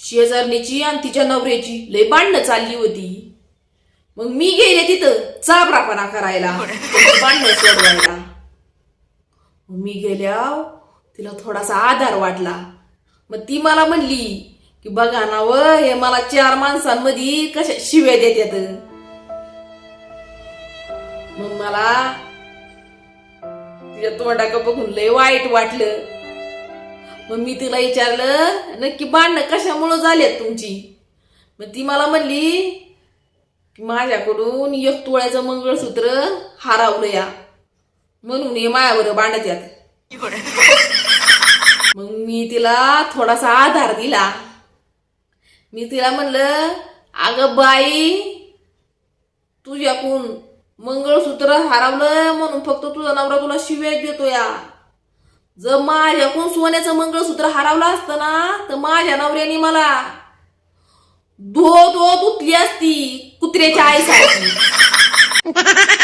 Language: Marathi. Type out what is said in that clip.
शेजारणीची आणि तिच्या नवऱ्याची लय भांडणं चालली होती. मग मी गेले तिथं चाबरापणा करायला भांडणं सोडवायला. मग मी गेल्या तिला थोडासा आधार वाटला. मग ती मला म्हणली की बघा ना व हे मला चार माणसांमध्ये कशा शिव्या देतात मग मला तिच्या तोंडाक बघून लय वाईट वाटलं. मग मी तिला विचारलं नक्की भांडणं कशामुळं झालेत तुमची? मग ती मला म्हणली की माझ्याकडून एक तोळ्याचं मंगळसूत्र हारावलं या. म्हणून हे मायावर भांडत यात. मग मी तिला थोडासा आधार दिला. मी तिला म्हणलं अगं बाई तुझ्याकून मंगळसूत्र हरवलं म्हणून फक्त तुझा नवरा तुला शिव्या देतो या. जर माझ्याकडून सोन्याचं मंगळसूत्र हरवलं असतं ना तर माझ्या नवऱ्याने मला धो धो धुतली असती कुत्र्याच्या आईसाठी